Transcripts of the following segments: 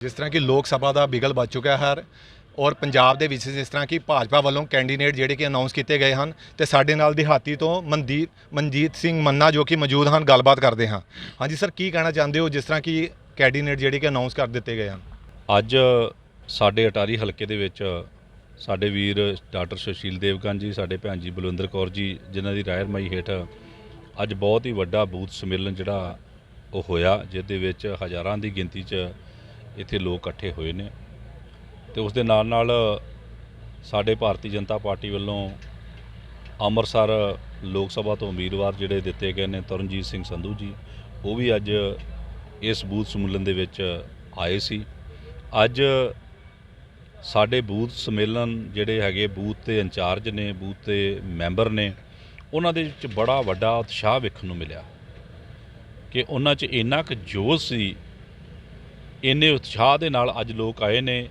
ਜਿਸ ਤਰ੍ਹਾਂ ਕਿ ਲੋਕ ਸਭਾ ਦਾ ਬਿਗਲ ਵੱਜ ਚੁੱਕਾ ਹੈ ਔਰ ਪੰਜਾਬ ਦੇ ਵਿੱਚ ਜਿਸ ਤਰ੍ਹਾਂ ਕਿ ਭਾਜਪਾ ਵੱਲੋਂ ਕੈਂਡੀਡੇਟ ਜਿਹੜੇ ਕਿ ਅਨਾਉਂਸ ਕੀਤੇ ਗਏ ਹਨ ਤੇ ਸਾਡੇ ਨਾਲ ਦਿਹਾਤੀ ਤੋਂ ਮਨਦੀਪ, ਮਨਜੀਤ ਸਿੰਘ ਮੰਨਾ ਜੋ ਕਿ ਮੌਜੂਦ ਹਨ, ਗੱਲਬਾਤ ਕਰਦੇ ਹਾਂ। ਹਾਂਜੀ ਸਰ, ਕੀ ਕਹਿਣਾ ਚਾਹੁੰਦੇ ਹੋ ਜਿਸ ਤਰ੍ਹਾਂ ਕਿ ਕੈਂਡੀਡੇਟ ਜਿਹੜੇ ਕਿ ਅਨਾਉਂਸ ਕਰ ਦਿੱਤੇ ਗਏ ਹਨ? ਅੱਜ ਸਾਡੇ ਅਟਾਰੀ ਹਲਕੇ ਦੇ ਵਿੱਚ ਸਾਡੇ ਵੀਰ ਡਾਕਟਰ ਸੁਸ਼ੀਲ ਦੇਵਗਨ ਜੀ, ਸਾਡੇ ਭੈਣ ਜੀ ਬਲਵਿੰਦਰ ਕੌਰ ਜੀ, ਜਿਨ੍ਹਾਂ ਦੀ ਰਹਿਨਮਾਈ ਹੇਠ ਅੱਜ ਬਹੁਤ ਹੀ ਵੱਡਾ ਬੂਥ ਸੰਮੇਲਨ ਜਿਹੜਾ ਉਹ ਹੋਇਆ ਜਿਸ ਦੇ ਵਿੱਚ ਹਜ਼ਾਰਾਂ ਦੀ ਗਿਣਤੀ 'ਚ ਇੱਥੇ ਲੋਕ ਇਕੱਠੇ ਹੋਏ ਨੇ ਤੇ ਉਸ ਦੇ ਨਾਲ ਨਾਲ ਸਾਡੇ ਭਾਰਤੀ ਜਨਤਾ ਪਾਰਟੀ ਵੱਲੋਂ ਅੰਮ੍ਰਿਤਸਰ ਲੋਕ ਸਭਾ ਤੋਂ ਉਮੀਦਵਾਰ ਜਿਹੜੇ ਦਿੱਤੇ ਗਏ ਨੇ ਤਰਨਜੀਤ ਸਿੰਘ ਸੰਧੂ ਜੀ, ਉਹ ਵੀ ਅੱਜ ਇਸ ਬੂਥ ਸੰਮੇਲਨ ਦੇ ਵਿੱਚ ਆਏ ਸੀ। ਅੱਜ ਸਾਡੇ ਬੂਥ ਸੰਮੇਲਨ ਜਿਹੜੇ ਹੈਗੇ ਬੂਥ ਤੇ ਇੰਚਾਰਜ ਨੇ, ਬੂਥ ਤੇ ਮੈਂਬਰ ਨੇ, ਉਹਨਾਂ ਦੇ ਵਿੱਚ ਬੜਾ ਵੱਡਾ ਉਤਸ਼ਾਹ ਵੇਖਣ ਨੂੰ ਮਿਲਿਆ ਕਿ ਉਹਨਾਂ 'ਚ ਇੰਨਾ ਕੁ ਜੋਸ਼ ਸੀ ਇੰਨੇ ਉਤਸ਼ਾਹ ਦੇ ਨਾਲ ਅੱਜ ਲੋਕ ਆਏ ਨੇ,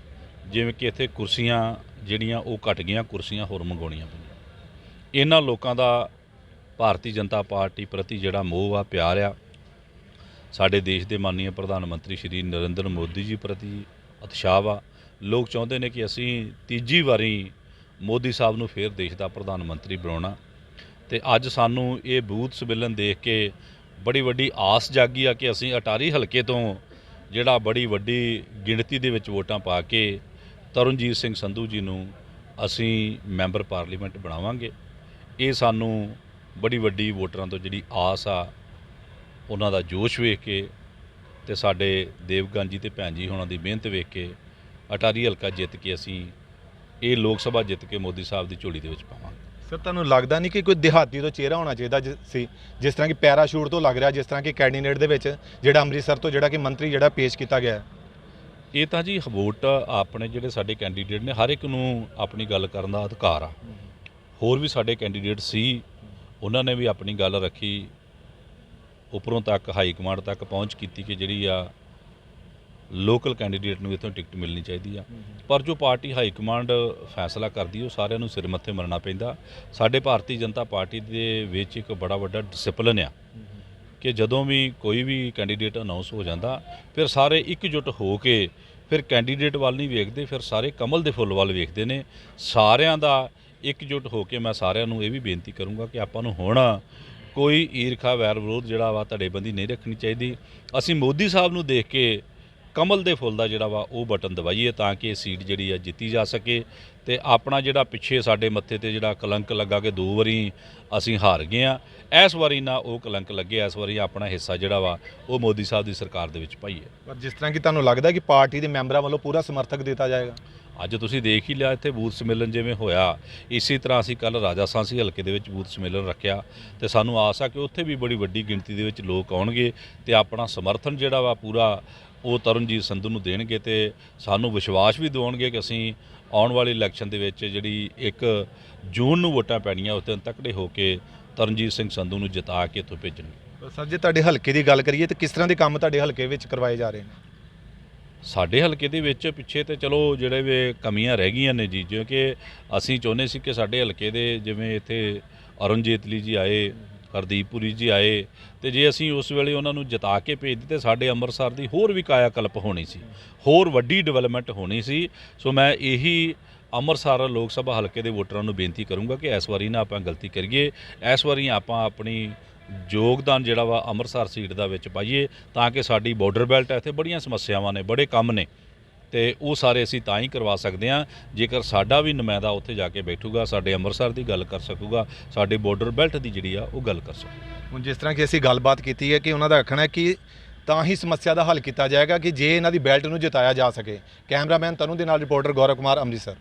ਜਿਵੇਂ ਕਿ ਇੱਥੇ ਕੁਰਸੀਆਂ ਜਿਹੜੀਆਂ ਉਹ ਘਟ ਗਈਆਂ, ਕੁਰਸੀਆਂ ਹੋਰ ਮੰਗਾਉਣੀਆਂ ਪਈਆਂ। ਇਹਨਾਂ ਲੋਕਾਂ ਦਾ ਭਾਰਤੀ ਜਨਤਾ ਪਾਰਟੀ ਪ੍ਰਤੀ ਜਿਹੜਾ ਮੋਹ ਆ, ਪਿਆਰ ਆ, ਸਾਡੇ ਦੇਸ਼ ਦੇ ਮਾਨਨੀय ਪ੍ਰਧਾਨ ਮੰਤਰੀ ਸ਼੍ਰੀ ਨਰਿੰਦਰ ਮੋਦੀ ਜੀ ਪ੍ਰਤੀ ਉਤਸ਼ਾਹ ਵਾ। ਲੋਕ ਚਾਹੁੰਦੇ ਨੇ ਕਿ ਅਸੀਂ ਤੀਜੀ ਵਾਰੀ ਮੋਦੀ ਸਾਹਿਬ ਨੂੰ ਫੇਰ ਦੇਸ਼ ਦਾ ਪ੍ਰਧਾਨ ਮੰਤਰੀ ਬਣਾਉਣਾ। ਤੇ ਅੱਜ ਸਾਨੂੰ ਇਹ ਬੂਥ ਸੰਮੇਲਨ ਦੇਖ ਕੇ ਬੜੀ ਵੱਡੀ ਆਸ ਜਾਗੀ ਆ ਕਿ ਅਸੀਂ ਅਟਾਰੀ ਹਲਕੇ ਤੋਂ ਜਿਹੜਾ ਬੜੀ ਵੱਡੀ ਗਿਣਤੀ ਦੇ ਵਿੱਚ ਵੋਟਾਂ ਪਾ ਕੇ ਤਰਨਜੀਤ ਸਿੰਘ ਸੰਧੂ ਜੀ ਨੂੰ ਅਸੀਂ ਮੈਂਬਰ ਪਾਰਲੀਮੈਂਟ ਬਣਾਵਾਂਗੇ। ਇਹ ਸਾਨੂੰ ਬੜੀ ਵੱਡੀ ਵੋਟਰਾਂ ਤੋਂ ਜਿਹੜੀ ਆਸ ਆ, ਉਹਨਾਂ ਦਾ ਜੋਸ਼ ਵੇਖ ਕੇ ਤੇ ਸਾਡੇ ਦੇਵਗਨ ਜੀ ਤੇ ਭੈਣ ਜੀ ਹੋਣਾ ਦੀ ਮਿਹਨਤ ਵੇਖ ਕੇ ਅਟਾਰੀ ਹਲਕਾ ਜਿੱਤ ਕੇ ਅਸੀਂ ਇਹ ਲੋਕ ਸਭਾ ਜਿੱਤ ਕੇ ਮੋਦੀ ਸਾਹਿਬ ਦੀ ਝੋਲੀ ਦੇ ਵਿੱਚ ਪਾਵਾਂਗੇ। ਸਰ ਤੁਹਾਨੂੰ ਲੱਗਦਾ ਨਹੀਂ ਕਿ ਕੋਈ ਦਿਹਾਤੀ ਤੋਂ ਚਿਹਰਾ ਹੋਣਾ ਚਾਹੀਦਾ ਜਿ- ਸੀ, ਜਿਸ ਤਰ੍ਹਾਂ ਕਿ ਪੈਰਾਸ਼ੂਟ ਤੋਂ ਲੱਗ ਰਿਹਾ, ਜਿਸ ਤਰ੍ਹਾਂ ਕਿ ਕੈਂਡੀਡੇਟ ਦੇ ਵਿੱਚ ਜਿਹੜਾ ਅੰਮ੍ਰਿਤਸਰ ਤੋਂ ਜਿਹੜਾ ਕਿ ਮੰਤਰੀ ਜਿਹੜਾ ਪੇਸ਼ ਕੀਤਾ ਗਿਆ ਹੈ? ਇਹ ਤਾਂ ਜੀ ਵੋਟ ਆਪਣੇ ਜਿਹੜੇ ਸਾਡੇ ਕੈਂਡੀਡੇਟ ਨੇ, ਹਰ ਇੱਕ ਨੂੰ ਆਪਣੀ ਗੱਲ ਕਰਨ ਦਾ ਅਧਿਕਾਰ ਆ। ਹੋਰ ਵੀ ਸਾਡੇ ਕੈਂਡੀਡੇਟ ਸੀ, ਉਹਨਾਂ ਨੇ ਵੀ ਆਪਣੀ ਗੱਲ ਰੱਖੀ, ਉੱਪਰੋਂ ਤੱਕ ਹਾਈ ਕਮਾਂਡ ਤੱਕ ਪਹੁੰਚ ਕੀਤੀ ਕਿ ਜਿਹੜੀ ਆ ਲੋਕਲ ਕੈਂਡੀਡੇਟ ਨੂੰ ਇਥੋਂ ਟਿਕਟ ਮਿਲਣੀ ਚਾਹੀਦੀ ਆ। ਪਰ ਜੋ ਪਾਰਟੀ ਹਾਈ ਕਮਾਂਡ ਫੈਸਲਾ ਕਰਦੀ ਉਹ ਸਾਰਿਆਂ ਨੂੰ ਸਿਰ ਮੱਥੇ ਮੰਨਣਾ ਪੈਂਦਾ। ਸਾਡੇ ਭਾਰਤੀ ਜਨਤਾ ਪਾਰਟੀ ਦੇ ਵਿੱਚ ਇੱਕ ਬੜਾ ਵੱਡਾ ਡਿਸਪਲਿਨ ਆ ਕਿ ਜਦੋਂ ਵੀ ਕੋਈ ਵੀ ਕੈਂਡੀਡੇਟ ਅਨਾਉਂਸ ਹੋ ਜਾਂਦਾ, ਫਿਰ ਸਾਰੇ ਇਕਜੁੱਟ ਹੋ ਕੇ ਫਿਰ ਕੈਂਡੀਡੇਟ ਵੱਲ ਨਹੀਂ ਵੇਖਦੇ, ਫਿਰ ਸਾਰੇ ਕਮਲ ਦੇ ਫੁੱਲ ਵੱਲ ਵੇਖਦੇ ਨੇ। ਸਾਰਿਆਂ ਦਾ ਇਕਜੁੱਟ ਹੋ ਕੇ ਮੈਂ ਸਾਰਿਆਂ ਨੂੰ ਇਹ ਵੀ ਬੇਨਤੀ ਕਰੂੰਗਾ ਕਿ ਆਪਾਂ ਨੂੰ ਹੁਣ ਕੋਈ ਈਰਖਾ ਵੈਰ ਵਿਰੋਧ ਜਿਹੜਾ ਵਾ, ਧੜੇਬੰਦੀ ਨਹੀਂ ਰੱਖਣੀ ਚਾਹੀਦੀ। ਅਸੀਂ ਮੋਦੀ ਸਾਹਿਬ ਨੂੰ ਦੇਖ ਕੇ ਕਮਲ ਦੇ ਫੁੱਲ ਦਾ ਜਿਹੜਾ ਵਾ ਉਹ ਬਟਨ ਦਬਾਈਏ ਤਾਂ ਕਿ ਇਹ ਸੀਟ ਜਿਹੜੀ ਆ ਜਿੱਤੀ ਜਾ ਸਕੇ ਤੇ ਆਪਣਾ ਜਿਹੜਾ ਪਿੱਛੇ ਸਾਡੇ ਮੱਥੇ ਤੇ ਜਿਹੜਾ ਕਲੰਕ ਲੱਗਾ ਕਿ ਦੋ ਵਾਰੀ ਅਸੀਂ ਹਾਰ ਗਏ ਆ। ਇਸ ਵਾਰੀ ਨਾ ਉਹ ਕਲੰਕ ਲੱਗੇ ਇਸ ਵਾਰੀ ਆਪਣਾ ਹਿੱਸਾ ਜਿਹੜਾ ਵਾ ਉਹ ਮੋਦੀ ਸਾਹਿਬ ਦੀ ਸਰਕਾਰ ਦੇ ਵਿੱਚ ਪਾਈਏ। ਪਰ ਜਿਸ ਤਰ੍ਹਾਂ ਕਿ ਤੁਹਾਨੂੰ ਲੱਗਦਾ ਕਿ ਪਾਰਟੀ ਦੇ ਮੈਂਬਰਾਂ ਵੱਲੋਂ ਪੂਰਾ ਸਮਰਥਕ ਦਿੱਤਾ ਜਾਏਗਾ? ਅੱਜ ਤੁਸੀਂ ਦੇਖ ਹੀ ਲਿਆ ਇੱਥੇ ਬੂਥ ਸੰਮੇਲਨ ਜਿਵੇਂ ਹੋਇਆ ਇਸੇ ਤਰ੍ਹਾਂ ਅਸੀਂ ਕੱਲ ਰਾਜਾ ਸਾਂਸੀ ਹਲਕੇ ਦੇ ਵਿੱਚ ਬੂਥ ਸੰਮੇਲਨ ਰੱਖਿਆ ਤੇ ਸਾਨੂੰ ਆਸ ਆ ਕਿ ਉੱਥੇ ਵੀ ਬੜੀ ਵੱਡੀ ਗਿਣਤੀ ਦੇ ਵਿੱਚ ਲੋਕ ਆਉਣਗੇ ਤੇ ਆਪਣਾ ਸਮਰਥਨ ਜਿਹੜਾ ਵਾ ਪੂਰਾ ਉਹ ਤਰਨਜੀਤ ਸੰਧੂ ਨੂੰ ਦੇਣਗੇ ਤੇ ਸਾਨੂੰ ਵਿਸ਼ਵਾਸ ਵੀ ਦਿਵਾਉਣਗੇ ਕਿ ਅਸੀਂ ਆਉਣ ਵਾਲੀ ਇਲੈਕਸ਼ਨ ਦੇ ਵਿੱਚ ਜਿਹੜੀ 1 ਜੂਨ ਨੂੰ ਵੋਟਾਂ ਪੈਣੀਆਂ ਉਸ ਦਿਨ ਤੱਕੜੇ ਹੋ ਕੇ ਤਰਨਜੀਤ ਸਿੰਘ ਸੰਧੂ ਨੂੰ ਜਿਤਾ ਕੇ ਇੱਥੋਂ ਭੇਜਣਗੇ। ਸਰ ਜੇ ਤੁਹਾਡੇ ਹਲਕੇ ਦੀ ਗੱਲ ਕਰੀਏ ਤਾਂ ਕਿਸ ਤਰ੍ਹਾਂ ਦੇ ਕੰਮ ਤੁਹਾਡੇ ਹਲਕੇ ਵਿੱਚ ਕਰਵਾਏ ਜਾ ਰਹੇ ਨੇ? ਸਾਡੇ ਹਲਕੇ ਦੇ ਵਿੱਚ ਪਿੱਛੇ ਤੇ ਚਲੋ ਜਿਹੜੇ ਵੀ ਕਮੀਆਂ ਰਹਿ ਗਈਆਂ ਨੇ ਜੀ ਜਿਵੇਂ ਕਿ ਅਸੀਂ ਚਾਹੁੰਦੇ ਸੀ ਕਿ ਸਾਡੇ ਹਲਕੇ ਦੇ ਜਿਵੇਂ ਇੱਥੇ ਅਰੁਣ ਜੇਤਲੀ ਜੀ ਆਏ ਹਰਦੀਪ ਪੁਰੀ ਜੀ ਆਏ ਤੇ ਜੇ ਅਸੀਂ ਉਸ ਵੇਲੇ ਉਹਨਾਂ ਨੂੰ ਜਿਤਾ ਕੇ ਭੇਜ ਦਿੱਤੇ, ਸਾਡੇ ਅੰਮ੍ਰਿਤਸਰ ਦੀ ਹੋਰ ਵੀ ਕਾਇਆ ਕਲਪ ਹੋਣੀ ਸੀ, ਹੋਰ ਵੱਡੀ ਡਿਵੈਲਪਮੈਂਟ ਹੋਣੀ ਸੀ। ਸੋ ਮੈਂ ਇਹੀ ਅੰਮ੍ਰਿਤਸਰ ਲੋਕ ਸਭਾ ਹਲਕੇ ਦੇ ਵੋਟਰਾਂ ਨੂੰ ਬੇਨਤੀ ਕਰੂੰਗਾ ਕਿ ਇਸ ਵਾਰੀ ਨਾ ਆਪਾਂ ਗਲਤੀ ਕਰੀਏ, ਇਸ ਵਾਰੀ ਆਪਾਂ ਆਪਣੀ ਯੋਗਦਾਨ ਜਿਹੜਾ ਵਾ ਅੰਮ੍ਰਿਤਸਰ ਸੀਟ ਦਾ ਵਿੱਚ ਪਾਈਏ ਤਾਂ ਕਿ ਸਾਡੀ ਬਾਰਡਰ ਬੈਲਟ ਹੈ ਇੱਥੇ ਬੜੀਆਂ ਸਮੱਸਿਆਵਾਂ ਨੇ, ਬੜੇ ਕੰਮ ਨੇ। ਤੇ ਉਹ ਸਾਰੇ ਅਸੀਂ ਤਾਂ ਹੀ ਕਰਵਾ ਸਕਦੇ ਹਾਂ, ਜੇਕਰ ਸਾਡਾ ਵੀ ਨੁਮਾਇੰਦਾ ਉੱਥੇ ਜਾ ਕੇ ਬੈਠੂਗਾ, ਸਾਡੇ ਅੰਮ੍ਰਿਤਸਰ ਦੀ ਗੱਲ ਕਰ ਸਕੂਗਾ, ਸਾਡੇ ਬਾਰਡਰ ਬੈਲਟ ਦੀ ਜਿਹੜੀ ਆ, ਉਹ ਗੱਲ ਕਰ ਸਕੂ ਹੁਣ ਜਿਸ ਤਰ੍ਹਾਂ ਕਿ ਅਸੀਂ ਗੱਲਬਾਤ ਕੀਤੀ ਹੈ ਕਿ ਉਹਨਾਂ ਦਾ ਆਖਣਾ ਹੈ ਕਿ ਤਾਂ ਹੀ ਸਮੱਸਿਆ ਦਾ ਹੱਲ ਕੀਤਾ ਜਾਏਗਾ ਕਿ ਜੇ ਇਹਨਾਂ ਦੀ ਬੈਲਟ ਨੂੰ ਜਿਤਾਇਆ ਜਾ ਸਕੇ। ਕੈਮਰਾਮੈਨ ਤਨੂ ਦੇ ਨਾਲ ਰਿਪੋਰਟਰ ਗੌਰਵ ਕੁਮਾਰ, ਅੰਮ੍ਰਿਤਸਰ।